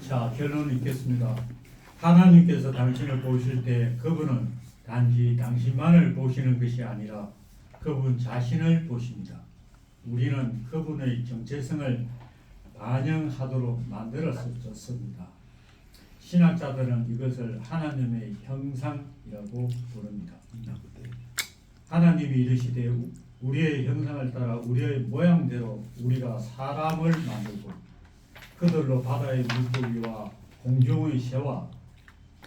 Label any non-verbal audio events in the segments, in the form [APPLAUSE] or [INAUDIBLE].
자, 결론 읽겠습니다. 하나님께서 당신을 보실 때 그분은 단지 당신만을 보시는 것이 아니라 그분 자신을 보십니다. 우리는 그분의 정체성을 반영하도록 만들었습니다. 신학자들은 이것을 하나님의 형상이라고 부릅니다. 하나님이 이르시되 우리의 형상을 따라 우리의 모양대로 우리가 사람을 만들고 그들로 바다의 물고기와 공중의 새와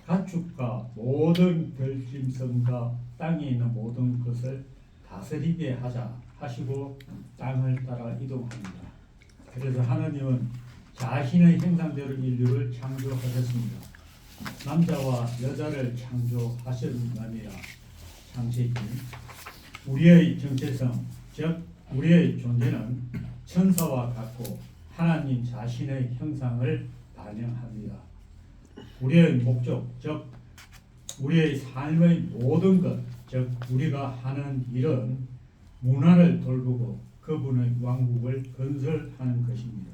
가축과 모든 별짐승과 땅에 있는 모든 것을 다스리게 하자 하시고 땅을 따라 이동합니다. 그래서 하나님은 자신의 형상대로 인류를 창조하셨습니다. 남자와 여자를 창조하셨느니라 창세기 우리의 정체성 즉 우리의 존재는 천사와 같고 하나님 자신의 형상을 반영합니다. 우리의 목적 즉 우리의 삶의 모든 것 즉 우리가 하는 일은 문화를 돌보고 그분의 왕국을 건설하는 것입니다.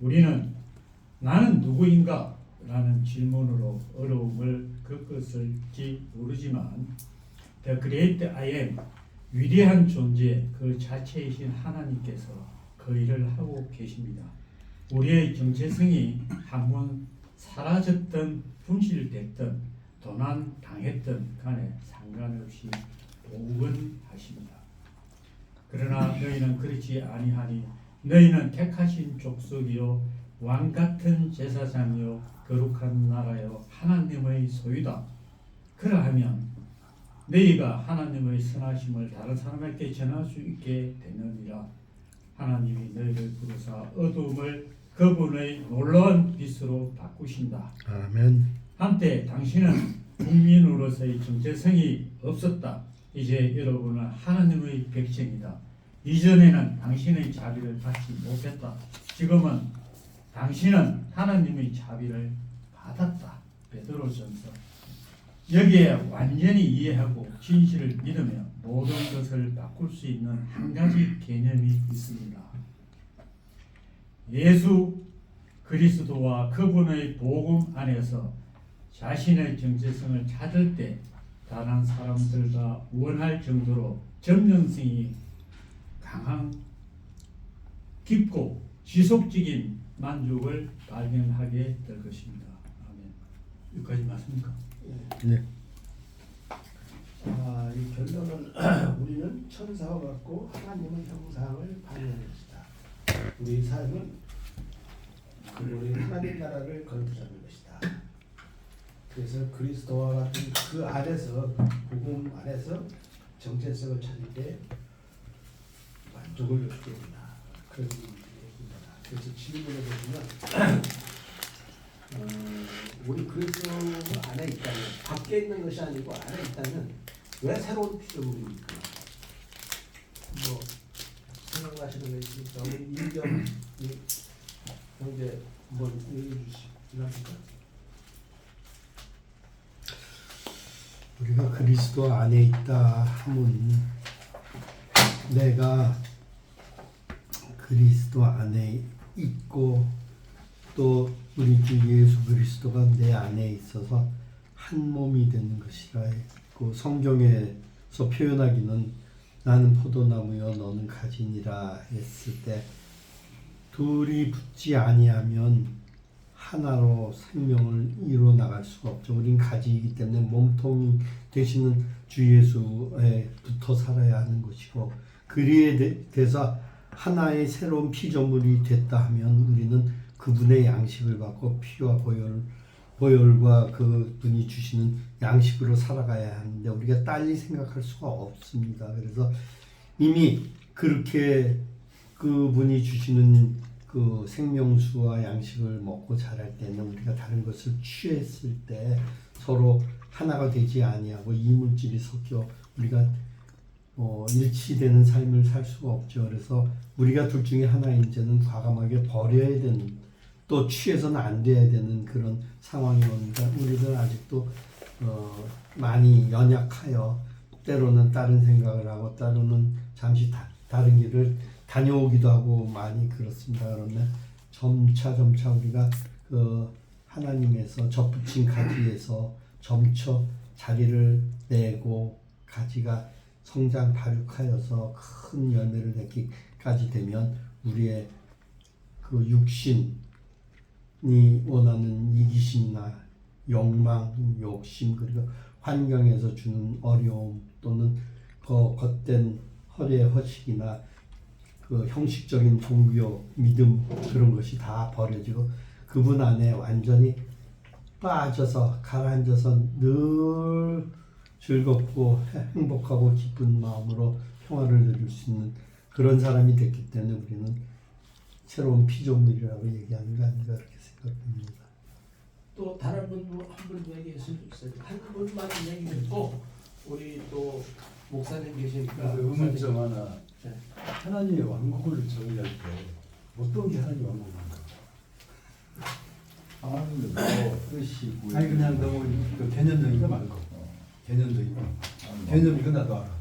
우리는 나는 누구인가? 라는 질문으로 어려움을 겪었을지 모르지만 The Great I Am 위대한 존재 그 자체이신 하나님께서 그 일을 하고 계십니다. 우리의 정체성이 한번 사라졌든 분실됐든 도난 당했든 간에 상관없이 복원하십니다. 그러나 너희는 그렇지 아니하니 너희는 택하신 족속이요 왕 같은 제사장이요 거룩한 나라요 하나님의 소유다. 그러하면 너희가 하나님의 선하심을 다른 사람에게 전할 수 있게 되느니라. 하나님이 너희를 부르사 어둠을 그분의 놀라운 빛으로 바꾸신다. 아멘. 한때 당신은 국민으로서의 정체성이 없었다. 이제 여러분은 하나님의 백성이다. 이전에는 당신의 자비를 받지 못했다. 지금은 당신은 하나님의 자비를 받았다. 베드로전서. 여기에 완전히 이해하고 진실을 믿으며 모든 것을 바꿀 수 있는 한 가지 개념이 있습니다. 예수 그리스도와 그분의 복음 안에서 자신의 정체성을 찾을 때 다른 사람들과 원할 정도로 점령성이 강한 깊고 지속적인 만족을 발견하게 될 것입니다. 아멘. 여기까지 맞습니까? 네. 자, 이 결론은 [CLEARS THROAT] 우리는 천사와 같고 하나님의 형상을 반영한 것이다. 우리 삶은 우리 하나님 나라를 건설하는 것이다. 그래서 그리스도와 같은 그 안에서 복음 안에서 정체성을 찾을 때 만족을 얻게 된다. 그런 얘기입니다. 그래서 질문에 보시면 어, 우리 그리스도 안에 있다면 밖에 있는 것이 아니고 안에 있다면 왜 새로운 피조물입니까? 뭐 생각나시는 거 있습니까? 우리 이 형제 한번 얘기해 주시랍니까? 우리가 그리스도 안에 있다 함은 내가 그리스도 안에 있고 또 우리 주 예수 그리스도가 내 안에 있어서 한 몸이 되는 것이라 했 고 성경에서 표현하기는 나는 포도나무여 너는 가지니라 했을 때 둘이 붙지 아니하면 하나로 생명을 이루어 나갈 수가 없죠. 우린 가지이기 때문에 몸통이 되시는 주 예수에 붙어 살아야 하는 것이고 그리에 대- 대해서 하나의 새로운 피조물이 됐다 하면 우리는 그분의 양식을 받고 피와 보혈 보혈과 그분이 주시는 양식으로 살아가야 하는데 우리가 딸리 생각할 수가 없습니다. 그래서 이미 그렇게 그분이 주시는 그 생명수와 양식을 먹고 자랄 때는 우리가 다른 것을 취했을 때 서로 하나가 되지 아니하고 이물질이 섞여 우리가 어, 일치되는 삶을 살 수가 없죠. 그래서 우리가 둘 중에 하나인 이제는 과감하게 버려야 되는 또 취해서는 안 돼야 되는 그런 상황이 옵니다. 우리는 아직도 어, 많이 연약하여 때로는 다른 생각을 하고 때로는 잠시 다, 다른 길을 다녀오기도 하고 많이 그렇습니다. 그러면 점차 점차 우리가 그 하나님에서 접붙인 가지에서 점쳐 자리를 내고 가지가 성장 발육하여서 큰 열매를 맺기까지 되면 우리의 그 육신 이 원하는 이기심나 욕망, 욕심 그리고 환경에서 주는 어려움 또는 그 겉된 허리의 허식이나 그 형식적인 종교 믿음 그런 것이 다 버려지고 그분 안에 완전히 빠져서 가라앉아서 늘 즐겁고 행복하고 기쁜 마음으로 평화를 누릴 수 있는 그런 사람이 됐기 때문에 우리는 새로운 피조물이라고 얘기하는 거 아닌가 그렇게 생각합니다. 또 다른 분한분 얘기했을 수 있어요. 한 분만 얘기 듣고 우리 또 목사님 계시니까 그 의문점. 하나. 네. 하나님의 왕국을 정의할 때 어떤 게 하나님 왕국인가? 하나님의 뭐 뜻이 구해 아니 그냥 너무 그 개념적인 거 말고 개념적인 거. 개념이 끝나도 알아.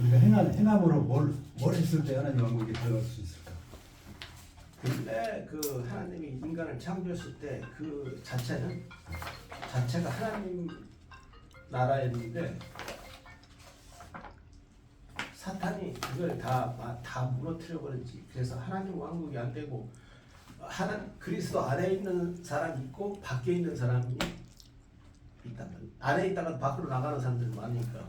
우리가 행한 행함으로 뭘, 뭘 했을 때 하나님 왕국에 들어갈 수 있을까? 근데 그 하나님이 인간을 창조했을 때 그 자체는 자체가 하나님 나라였는데 사탄이 그걸 다 다 무너뜨려 버렸지. 그래서 하나님 왕국이 안 되고 하나 그리스도 안에 있는 사람이 있고 밖에 있는 사람이 있다. 안에 있다가 밖으로 나가는 사람들이 많으니까.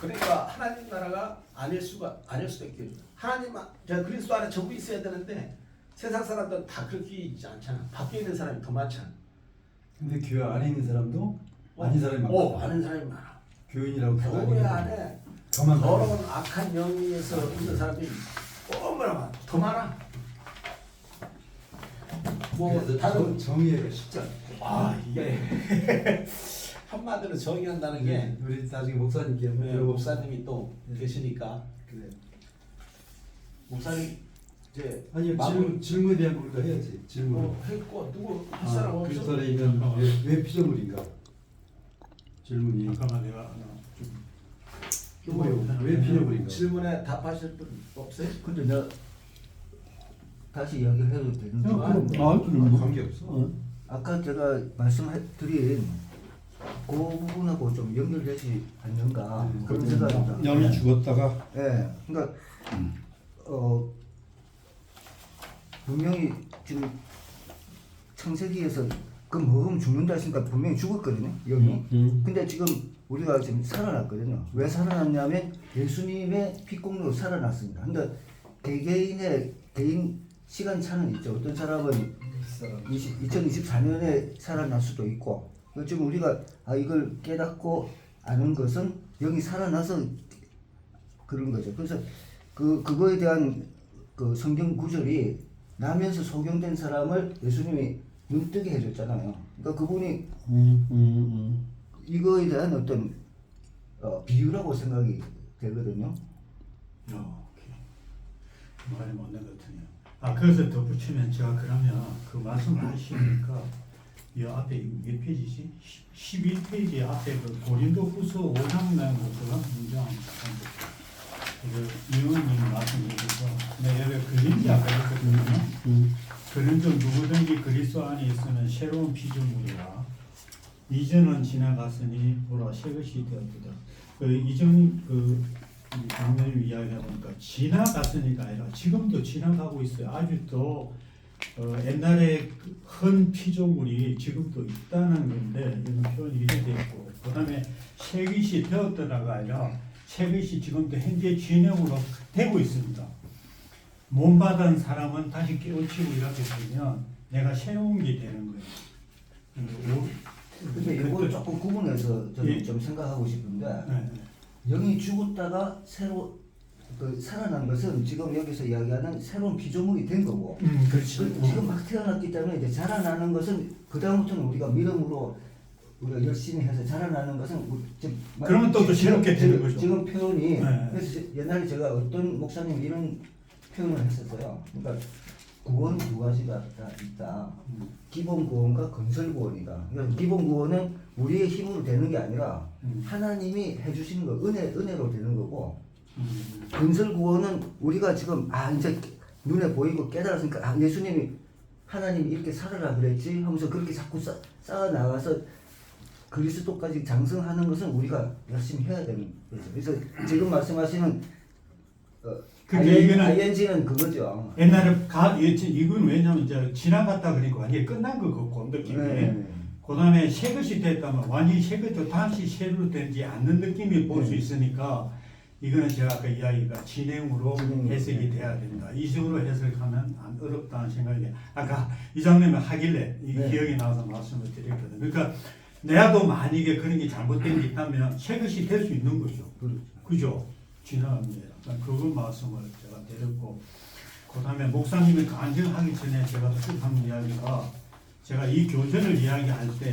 그러니까 하나님 나라가 아닐 수가 아닐 수밖에 없죠. 하나님 아- 저 그리스도 안에 전부 있어야 되는데 세상 사람들은 다 그렇게 있지 않잖아. 밖에 있는 사람이 더 많잖아. 근데 교회 안에 있는 사람도 아닌 사람이 많고 어, 아는 사람이 많아. 교인이라고 교회 안에 저만 더러운 악한 영에서 있는 사람들이 얼마나 많아. 더 많아. 뭐 다른 정- 정의하기가 쉽지 않아. 아 이게 [LAUGHS] 한마디로 정의한다는 게 우리 나중에 목사님께 네. 목사님이 또 계시니까 그래. 목사님 이제 아니 마무리- 질문 질문에 대한 걸 우리가 해야지 질문. 뭐 했고 누구 할 사람 아, 없어? 그리스도인은 왜, 왜 피조물인가? 질문이 잠깐만 내가 하나 좀 뭐예요? 왜 피조물인가? 질문에 답하실 분 없어요? 근데 내가 다시 이야기를 해도 되는지 어, 그럼 아, 그럼 관계 없어. 어? 아까 제가 말씀드린 그 부분하고 좀 연결되지 않는가 음, 그런. 생각입니다. 영이 죽었다가 예, 그러니까 어 분명히 지금 창세기에서 그 먹으면 죽는다 했으니까 분명히 죽었거든요, 영이. 음. 근데 지금 우리가 지금 살아났거든요. 왜 살아났냐면 예수님의 피공로로 살아났습니다. 근데 개개인의 개인 시간 차는 있죠. 어떤 사람은 20, 2024년에 살아날 수도 있고 지금 우리가 아 이걸 깨닫고 아는 것은 영이 살아나서 그런 거죠. 그래서 그 그거에 대한 그 성경 구절이 나면서 소경된 사람을 예수님이 눈뜨게 해줬잖아요. 그러니까 그분이 음, 음, 이거에 대한 어떤 어, 비유라고 생각이 되거든요. 어, 오케이. 말이 못는 것 같으네요. 아 그래서 덧붙이면 제가 그러면 그 말씀하시니까 이 앞에 몇 페이지지? 11페이지 앞에 그 고린도 후서 5장 나온 것처럼 문장 잠깐 볼게요. 이거 이원님 말씀해 주셔서 내가 왜 걸린지 아까 했거든요. 음. 그런즉 누구든지 그리스도 안에 있으면 새로운 피조물이라 이전은 지나갔으니 보라 새 것이 되었다. 그 이전 그 장면을 이야기하니까 지나갔으니까 아니라 지금도 지나가고 있어요. 아직도 어, 옛날에 그큰 피조물이 지금도 있다는 건데 이런 표현이 이렇게 되어 있고 그 다음에 새 것이 되었다가 아니라 새 것이 지금도 현재 진행으로 되고 있습니다. 몸 받은 사람은 다시 깨우치고 이렇게 되면 내가 새로운 게 되는 거예요. 근데 이걸 조금 구분해서 저는 예. 좀 생각하고 싶은데 네, 영이 죽었다가 새로 그 살아난 것은 지금 여기서 이야기하는 새로운 피조물이 된 거고 음, 그렇지. 그 지금 막 태어났기 때문에 이제 자라나는 것은 그 다음부터는 우리가 믿음으로 우리가 열심히 해서 자라나는 것은 우리 지금 막- 그러면 또또 지금- 새롭게 지금- 되는 거죠. 지금 표현이 네. 그래서 제- 옛날에 제가 어떤 목사님 이런 표현을 했었어요. 그러니까 구원 두 가지가 다 있다. 기본 구원과 건설 구원이다. 그러니까 기본 구원은 우리의 힘으로 되는 게 아니라 음. 하나님이 해주시는 거 은혜 은혜로 되는 거고 음, 건설 구원은 우리가 지금 아 이제 눈에 보이고 깨달았으니까 아 예수님이 하나님이 이렇게 살아라 그랬지 하면서 그렇게 자꾸 쌓, 쌓아 나가서 그리스도까지 장성하는 것은 우리가 열심히 해야 되는 거죠. 그래서 지금 말씀하시는 어, 이거는- ING는 그거죠. 옛날에 가 이- 이건 왜냐면 이제 지나갔다 그러니까 완전히 끝난 거 같고 느낌이. 네. 그 다음에 새 것이 됐다면 완전히 새 것도 다시 새로 되지 않는 느낌이 볼수 네. 있으니까 이거는 제가 아까 이야기가 진행으로 진행으로. 해석이 돼야 된다. 이 식으로 해석하면 안 어렵다는 생각이 아까 이장님이 하길래 이 네. 기억이 나서 말씀을 드렸거든요. 그러니까 내가도 만약에 그런 게 잘못된 게 있다면 새 것이 될 수 있는 거죠. 그렇죠. 그죠? 지나갑니다. 그거 말씀을 제가 드렸고 그 다음에 목사님이 간증하기 전에 제가 쭉 이야기가 제가 이 교전을 이야기할 때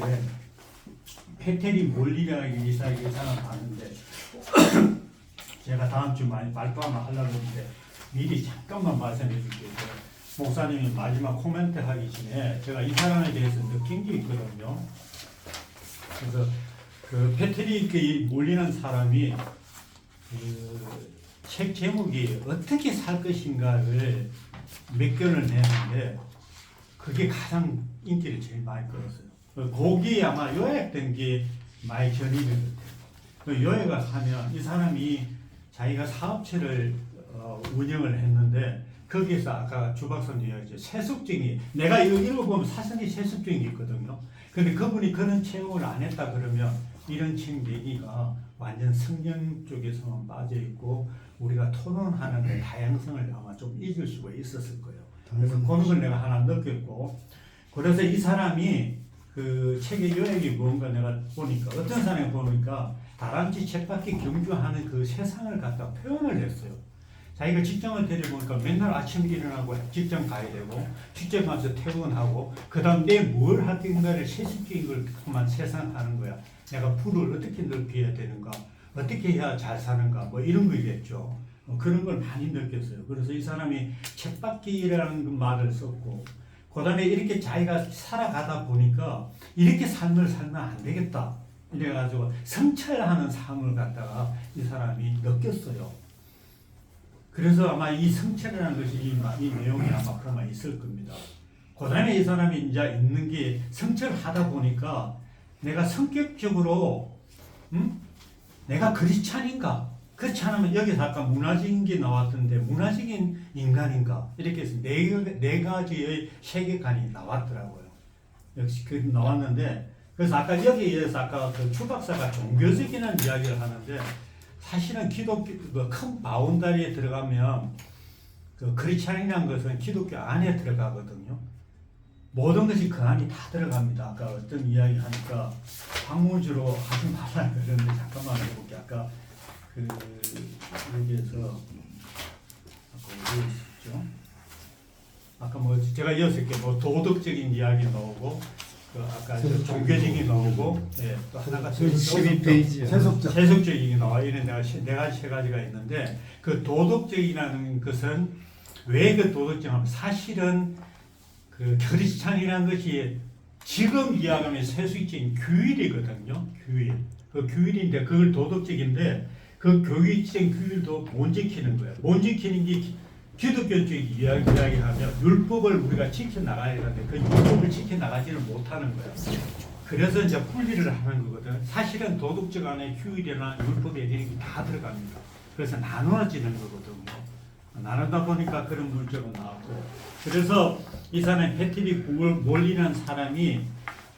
페테리 몰리라는 이사에게 사람 봤는데 제가 다음 주 많이 발표 하나 하려고 했는데 미리 잠깐만 말씀해 줄게요. 목사님이 마지막 코멘트 하기 전에 제가 이 사람에 대해서 느낀 게 있거든요. 그래서 그 패트릭이 몰리는 사람이 그 책 제목이 어떻게 살 것인가를 몇 견을 내는데 그게 가장 인기를 제일 많이 끌었어요. 거기에 아마 요약된 게 많이 전이된 것 같아요. 그 요약을 하면 이 사람이 자기가 사업체를 어, 운영을 했는데 거기에서 아까 주 박사님 이야기했죠. 세습증이 내가 이거 읽어보면 사실이 세습증이 있거든요. 근데 그분이 그런 체험을 안 했다 그러면 이런 책 얘기가 완전 성경 쪽에서만 빠져 있고 우리가 토론하는 그 다양성을 아마 좀 잊을 수가 있었을 거예요. 그래서 그런 걸 내가 하나 느꼈고 그래서 이 사람이 그 책의 요약이 뭔가 내가 보니까 어떤 사람이 보니까 다람쥐 쳇바퀴 경주하는 그 세상을 갖다 표현을 했어요. 자기가 직장을 데려보니까 맨날 아침 일어나고 직장 가야 되고 직장 가서 퇴근하고 그 다음 내뭘할 건가를 세습적인 걸만 세상 하는 거야. 내가 풀을 어떻게 넓혀야 되는가 어떻게 해야 잘 사는가 뭐 이런 거겠죠. 어, 그런 걸 많이 느꼈어요. 그래서 이 사람이 쳇바퀴라는 그 말을 썼고 그 다음에 이렇게 자기가 살아가다 보니까 이렇게 삶을 살면 안 되겠다. 이래가지고 성찰하는 삶을 갖다가 이 사람이 느꼈어요. 그래서 아마 이 성찰이라는 것이 이, 마- 이 내용이 아마 그마 있을 겁니다. 그 다음에 이 사람이 이제 있는 게 성찰하다 보니까 내가 성격적으로, 음? 내가 크리스찬인가? 그렇지 않으면 여기서 아까 문화적인 게 나왔던데 문화적인 인간인가? 이렇게 해서 네, 가- 네 가지의 세계관이 나왔더라고요. 역시 그 나왔는데 그래서 아까 여기에 의해서 아까 그 추박사가 종교적인 이야기를 하는데 사실은 기독교 그큰 바운다리에 들어가면 그 크리스찬이라는 것은 기독교 안에 들어가거든요. 모든 것이 그 안에 다 들어갑니다. 아까 어떤 이야기 하니까 방문주로 하지 말라 그러는데 잠깐만 해볼게. 아까 그 여기에서 아까 뭐 제가 여섯 개뭐 도덕적인 이야기 나오고 그 아까 종교적인 나오고 예, 또 하나가 12페이지야. 세속적. 세속적인 게 나와 이런 내가 세- 네 가지 세 가지가 있는데 그 도덕적이라는 것은 왜 그 도덕적하면 사실은 그 크리스찬이라는 것이 지금 이야기하면 세속적인 규율이거든요. 규율. 그 규율인데 그걸 도덕적인데 그 교육적인 규율도 못 지키는 거예요. 못 지키는 게 기- 기독교적 이야기, 이야기하면 율법을 우리가 지켜나가야 되는데 그 율법을 지켜나가지를 못하는 거예요. 그래서 이제 분리를 하는 거거든. 사실은 도덕적 안에 휴일이나 율법에 이런 게 다 들어갑니다. 그래서 나누어지는 거거든요. 나누다 보니까 그런 문제가 나왔고. 그래서 이 사람 패트릭 북을 몰리는 사람이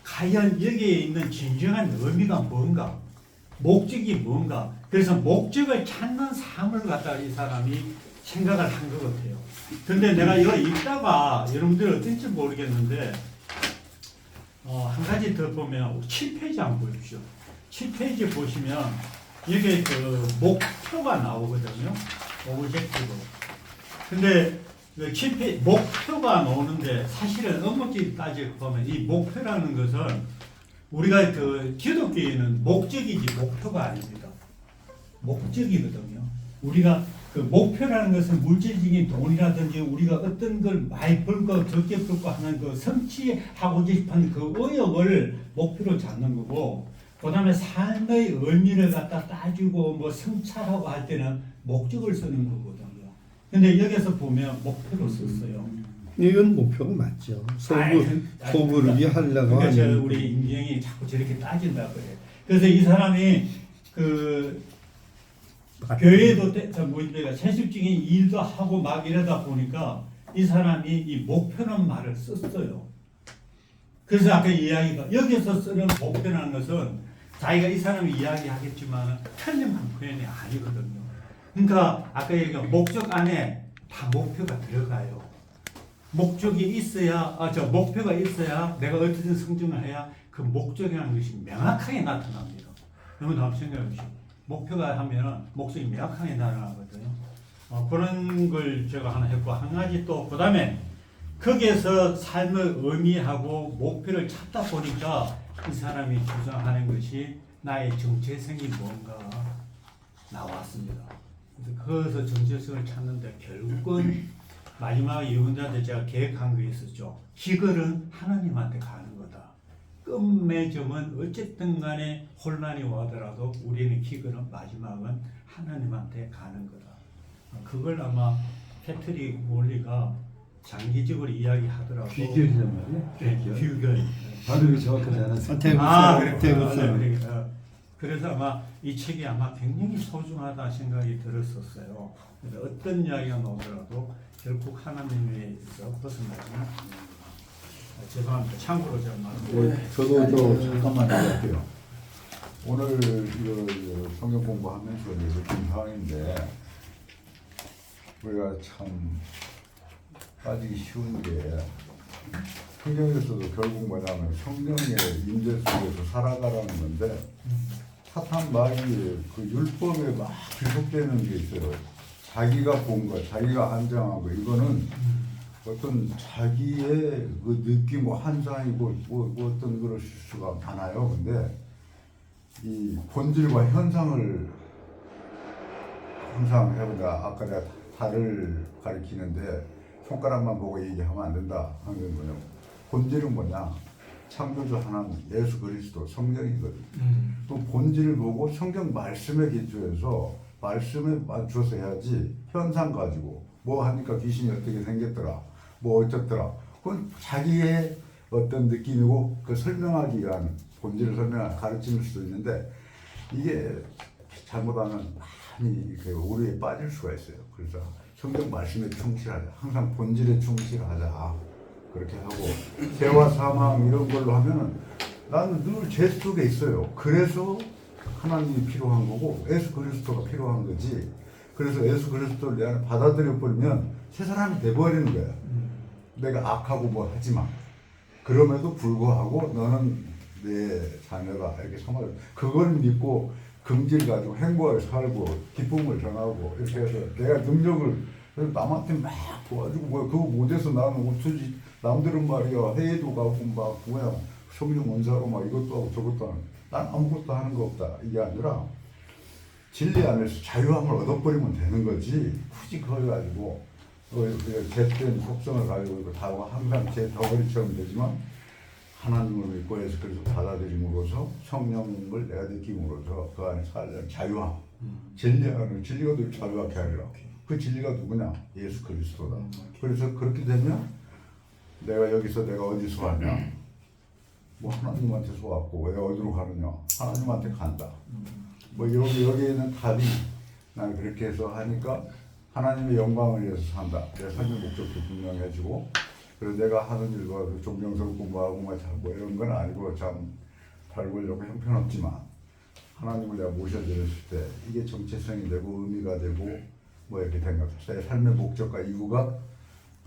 과연 여기에 있는 진정한 의미가 뭔가, 목적이 뭔가. 그래서 목적을 찾는 삶을 갖다가 이 사람이 생각을 한 것 같아요. 근데 내가 이거 읽다가 여러분들 어떨지 모르겠는데 어, 한 가지 더 보면 7페이지 한번 보십시오. 7페이지 보시면 여기 그 목표가 나오거든요. 오브젝티브. 근데 그 7페이지 목표가 나오는데 사실은 엄격히 따지고 보면 이 목표라는 것은 우리가 그 기독교에는 목적이지 목표가 아닙니다. 목적이거든요. 우리가 그 목표라는 것은 물질적인 돈이라든지 우리가 어떤 걸 많이 벌고 적게 벌고 하는 그 성취하고 싶은 그 의욕을 목표로 잡는 거고 그 다음에 삶의 의미를 갖다 따지고 뭐 성찰하고 할 때는 목적을 쓰는 거거든요. 근데 여기서 보면 목표로 썼어요. 이건 목표가 맞죠. 소그룹이 하려고 그러니까 저 하는 우리 임경이 자꾸 저렇게 따진다 그래. 그래서 이 사람이 그 교회도 때, 저 뭐니까 세습적인 일도 하고 막 이러다 보니까 이 사람이 이 목표는 말을 썼어요. 그래서 아까 이야기가 여기서 쓰는 목표라는 것은 자기가 이 사람이 이야기하겠지만 틀림한 표현이 아니거든요. 그러니까 아까 얘기한 목적 안에 다 목표가 들어가요. 목적이 있어야 아, 저 목표가 있어야 내가 어떻게 성장을 해야 그 목적이라는 것이 명확하게 나타납니다. 여러분 한번 생각해 보시죠. 목표가 하면 목적이 명확하게 나타나거든요. 어, 그런 걸 제가 하나 했고 한 가지 또 그다음에 거기에서 삶을 의미하고 목표를 찾다 보니까 이 사람이 주장하는 것이 나의 정체성이 뭔가 나왔습니다. 그래서 거기서 정체성을 찾는데 결국은 마지막 예언자한테 제가 계획한 게 있었죠. 희걸은 하나님한테 가는. 끝맺음은 어쨌든 간에 혼란이 와더라도 우리는 희걸은 마지막은 하나님한테 가는 거다. 그걸 아마 패트릭 몰리가 장기적으로 이야기하더라고. 귀결이란 말이야. 네. 귀결. 발음이 정확하지 않았어. 대구 아. 대구 아, 사람. 네, 그래. 어, 그래서 아마 이 책이 아마 굉장히 소중하다 생각이 들었었어요. 그래서 어떤 이야기가 나오더라도 결국 하나님에서 벗어나지는 않는다. 아, 죄송합니다. 참고로 제가 말을 네. 저도 저 잠깐만 얘기할게요. 오늘 이거 이거 성경 공부하면서 느낀 상황인데 우리가 참 빠지기 쉬운 게 성경에서도 결국 뭐냐면 성령의 임재 속에서 살아가라는 건데 사탄 말이 그 율법에 막 귀속되는 게 있어요. 자기가 본 거, 자기가 안정하고 이거는 어떤 자기의 그 느낌, 뭐 환상이고 뭐, 뭐 어떤 그럴 수가 많아요. 근데 이 본질과 현상을 항상 해보자. 아까 내가 달을 가리키는데 손가락만 보고 얘기하면 안 된다 하는 건 뭐냐면 본질은 뭐냐? 창조주 하나님 예수 그리스도 성령이거든. 또 본질을 보고 성경 말씀에 기초해서 말씀에 맞춰서 해야지 현상 가지고 뭐 하니까 귀신이 어떻게 생겼더라 뭐 어쩌더라 그건 자기의 어떤 느낌이고 그 설명하기 위한 본질을 설명 가르칠 수도 있는데 이게 잘못하면 많이 그 오류에 빠질 수가 있어요 그래서 성경 말씀에 충실하자 항상 본질에 충실하자 그렇게 하고 죄와 사망 이런 걸로 하면은 나는 늘 죄 속에 있어요. 그래서 하나님이 필요한 거고 예수 그리스도가 필요한 거지. 그래서 예수 그리스도를 내 안에 받아들여 버리면 새 사람이 돼 버리는 거야. 내가 악하고 뭐 하지만 그럼에도 불구하고 너는 내 자녀가 이렇게 삼아 그걸 믿고 긍지를 가지고 행복하게 살고 기쁨을 전하고 이렇게 해서 내가 능력을 남한테 막 도와주고 뭐 그거 못해서 나는 어쩌지? 남들은 말이야. 회의도 가고 막 뭐야. 성령 원사로 막 이것도 하고 저것도 하는 난 아무것도 하는 거 없다. 이게 아니라 진리 안에서 자유함을 얻어버리면 되는 거지. 굳이 그걸 가지고 그 죄된 속성을 가지고 이거 다 하고 항상 제 덩어리처럼 되지만 하나님을 믿고 예수 그리스도 받아들임으로써 성령을 내가 느낌으로써 그 안에 살려는 자유함. 진리 안에 진리가 늘 자유하게 하리라 그 진리가 누구냐? 예수 그리스도다. 그래서 그렇게 되면 내가 여기서 내가 어디서 왔냐? 뭐 하나님한테서 왔고 왜 어디로 가느냐? 하나님한테 간다. 뭐 여기 여기에 있는 답이 나는 그렇게 해서 하니까 하나님의 영광을 위해서 산다 내 삶의 목적도 분명해지고 그래서 내가 하는 일과 그 존경스럽고 공부하고 뭐, 이런 건 아니고 참 살고려고 형편없지만 하나님을 내가 모셔드렸을 때 이게 정체성이 되고 의미가 되고 뭐 이렇게 된 거죠. 내 삶의 목적과 이유가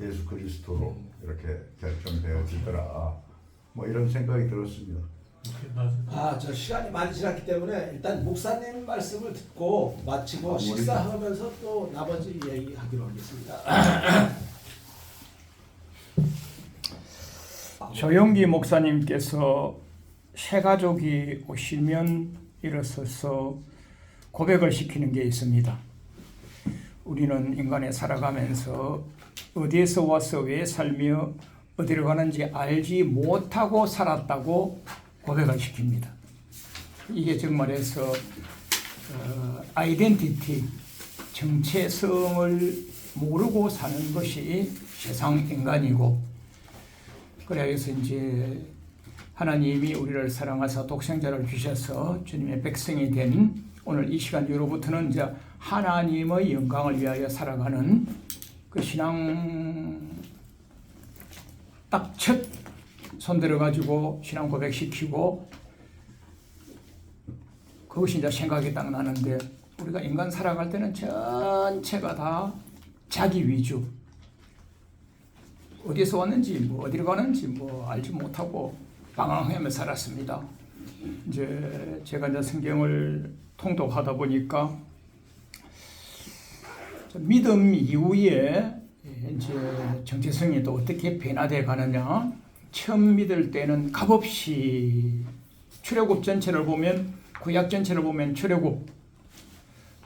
예수 그리스도로 이렇게 결정되어지더라. 뭐 이런 생각이 들었습니다. 아, 저 시간이 많이 지났기 때문에 일단 목사님 말씀을 듣고 마치고 아, 식사하면서 또 나머지 얘기하기로 하겠습니다. [COUGHS] 조영기 목사님께서 새 가족이 오시면 일어서서 고백을 시키는 게 있습니다. 우리는 인간에 살아가면서 어디에서 와서 왜 살며 어디로 가는지 알지 못하고 살았다고 고백을 시킵니다. 이게 정말해서 어, 아이덴티티 정체성을 모르고 사는 것이 세상 인간이고 그래서 이제 하나님이 우리를 사랑하사 독생자를 주셔서 주님의 백성이 된 오늘 이 시간 이후로부터는 이제 하나님의 영광을 위하여 살아가는 그 신앙 딱 첫 손들어 가지고 신앙 고백시키고 그것이 이제 생각이 딱 나는데 우리가 인간 살아갈 때는 전체가 다 자기 위주 어디서 왔는지 뭐 어디로 가는지 뭐 알지 못하고 방황하며 살았습니다. 이제 제가 이제 성경을 통독하다 보니까 믿음 이후에 이제 정체성이 또 어떻게 변화돼 가느냐. 처음 믿을 때는 값없이 출애굽 전체를 보면 구약 전체를 보면 출애굽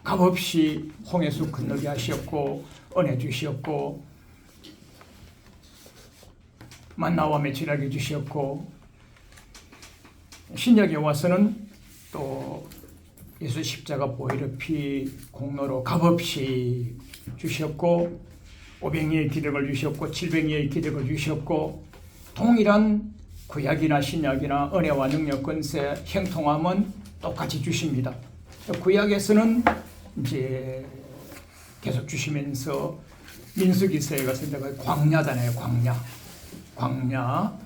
값없이 홍해수 건너게 하셨고 은혜 주셨고 만나와 매출하게 주셨고 신약에 와서는 또 예수 십자가 보혈의 피 공로로 값없이 주셨고 오병이의 기득을 주셨고 칠병이의 기득을 주셨고 동일한 구약이나 신약이나 은혜와 능력 권세 형통함은 똑같이 주십니다. 구약에서는 이제 계속 주시면서 민수기서에 가서 내가 광야잖아요, 광야. 광야.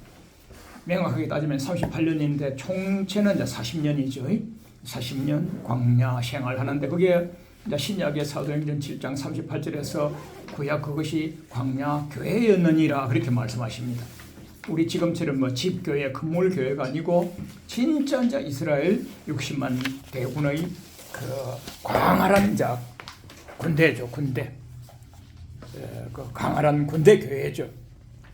명확하게 따지면 38년인데 총체는 이제 40년이죠. 40년 광야 생활하는데 그게 이제 신약의 사도행전 7장 38절에서 구약 그것이 광야 교회였느니라 그렇게 말씀하십니다. 우리 지금처럼 뭐 집교회, 건물교회가 아니고 진짜 이제 이스라엘 60만 대군의 그 광활한 이제 군대죠, 군대. 에, 그 강활한 군대 교회죠.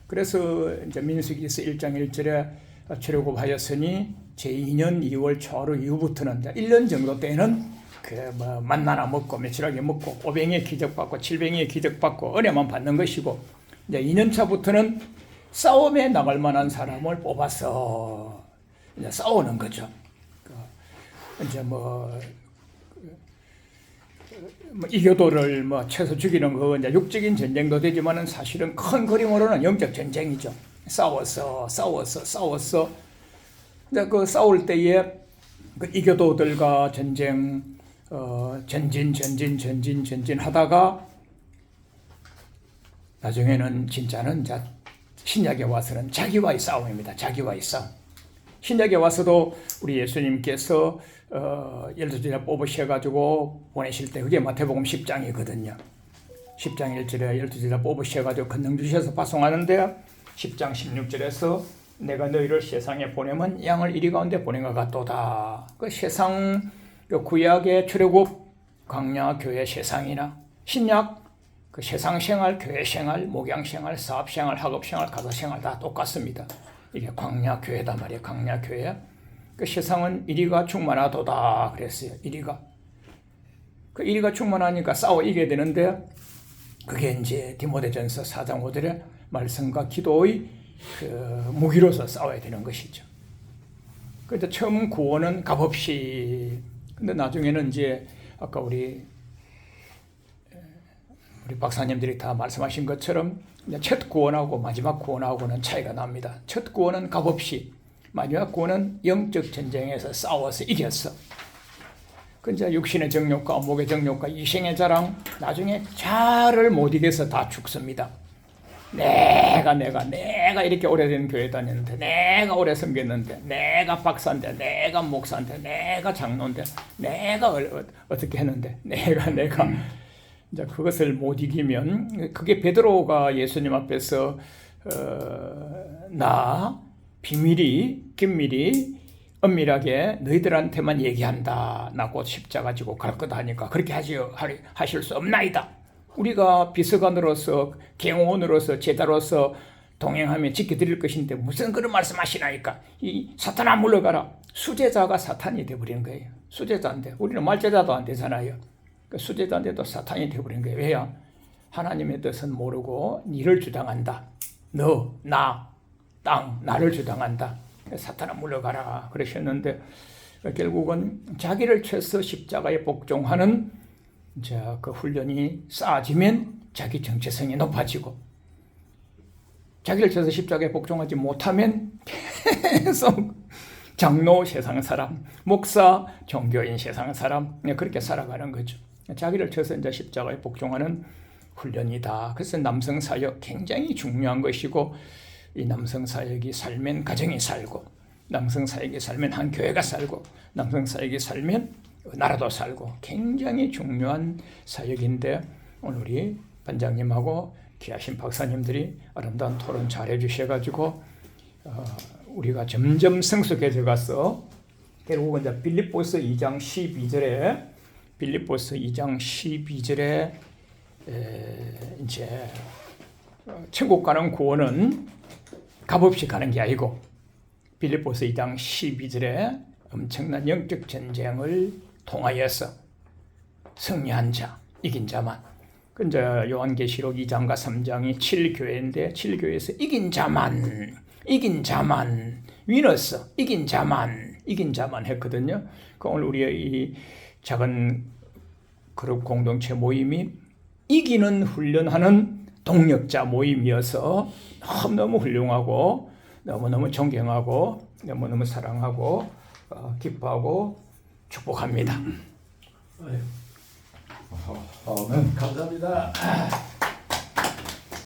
그래서 이제 민수기서 1장 1절에 출애굽하였으니 제2년 2월 초하루 이후부터는 이제 1년 정도 때는 그뭐 만나나 먹고 며칠하게 먹고 오병이의 기적받고 칠병이의 기적받고 은혜만 받는 것이고 이제 2년 차부터는 싸움에 나갈 만한 사람을 뽑아서 이제 싸우는 거죠. 그 이제 뭐 뭐 이교도를 뭐 채서 죽이는 거 이제 육적인 전쟁도 되지만은 사실은 큰 그림으로는 영적 전쟁이죠. 싸워서 싸워서 싸워서 이제 그 싸울 때에 그 이교도들과 전쟁 어 전진 전진 전진 전진 하다가 나중에는 진짜는 이제 신약에 와서는 자기와의 싸움입니다. 자기와의 싸움. 신약에 와서도 우리 예수님께서 어, 열두 제자 뽑으셔가지고 보내실 때 그게 마태복음 10장이거든요. 10장 1절에 열두 제자 뽑으셔가지고 권능 주셔서 파송하는데 10장 16절에서 내가 너희를 세상에 보내면 양을 이리 가운데 보낸 것 같도다. 그 세상 그 구약의 출애굽 광야 교회 세상이나 신약 그 세상 생활, 교회 생활, 목양 생활, 사업 생활, 학업 생활, 가사 생활 다 똑같습니다. 이게 광야 교회다 말이에요. 광야 교회. 그 세상은 이리가 충만하도다 그랬어요. 이리가. 그 이리가 충만하니까 싸워 이겨야 되는데 그게 이제 디모데전서 4장 5절의 말씀과 기도의 그 무기로서 싸워야 되는 것이죠. 그래서 처음 구원은 값없이 근데 나중에는 이제 아까 우리 우리 박사님들이 다 말씀하신 것처럼 첫 구원하고 마지막 구원하고는 차이가 납니다. 첫 구원은 값없이 마지막 구원은 영적 전쟁에서 싸워서 이겼어. 그 이제 육신의 정욕과 목의 정욕과 이생의 자랑 나중에 자를 못 이겨서 다 죽습니다. 내가 내가 내가 이렇게 오래된 교회 다녔는데 내가 오래 섬겼는데 내가 박사인데 내가 목사인데 내가 장로인데 내가 어, 어떻게 했는데 내가 내가 이제 그것을 못 이기면 그게 베드로가 예수님 앞에서 어, 나 비밀이 긴밀히 은밀하게 너희들한테만 얘기한다. 나곧 십자 가 지고 갈 거다 하니까 그렇게 하시, 하실 수 없나이다. 우리가 비서관으로서 경호원으로서 제자로서 동행하며 지켜드릴 것인데 무슨 그런 말씀하시나이까? 이 사탄아 물러가라. 수제자가 사탄이 되어버리는 거예요. 수제자인데 우리는 말제자도 안 되잖아요. 그 수제자인데도 사탄이 되어버린 거예요. 왜요? 하나님의 뜻은 모르고 니를 주장한다. 너, 나, 땅, 나를 주장한다. 사탄아 물러가라 그러셨는데 결국은 자기를 쳐서 십자가에 복종하는 자, 그 훈련이 쌓아지면 자기 정체성이 높아지고 자기를 쳐서 십자가에 복종하지 못하면 계속 장로 세상 사람, 목사 종교인 세상 사람 네, 그렇게 살아가는 거죠. 자기를 쳐서 이제 십자가에 복종하는 훈련이다. 그래서 남성 사역 굉장히 중요한 것이고 이 남성 사역이 살면 가정이 살고 남성 사역이 살면 한 교회가 살고 남성 사역이 살면 나라도 살고 굉장히 중요한 사역인데 오늘 우리 반장님하고 귀하신 박사님들이 아름다운 토론 잘 해 주셔가지고 어, 우리가 점점 성숙해져 갔어. 결국은 이제 빌립보서 2장 12절에 빌립보서 2장 12절에 에, 이제 어, 천국 가는 구원은 값없이 가는 게 아니고 빌립보서 2장 12절에 엄청난 영적 전쟁을 통하여서 승리한 자, 이긴 자만. 그 이제 요한계시록 2장과 3장이 7교회인데 7교회에서 이긴 자만, 이긴 자만, 위너스, 이긴 자만, 이긴 자만 했거든요. 그 오늘 우리의 이 작은 그룹 공동체 모임이 이기는 훈련하는 동력자 모임이어서 너무너무 훌륭하고 너무너무 존경하고 너무너무 사랑하고 어, 기뻐하고 축복합니다. 아멘. 감사합니다.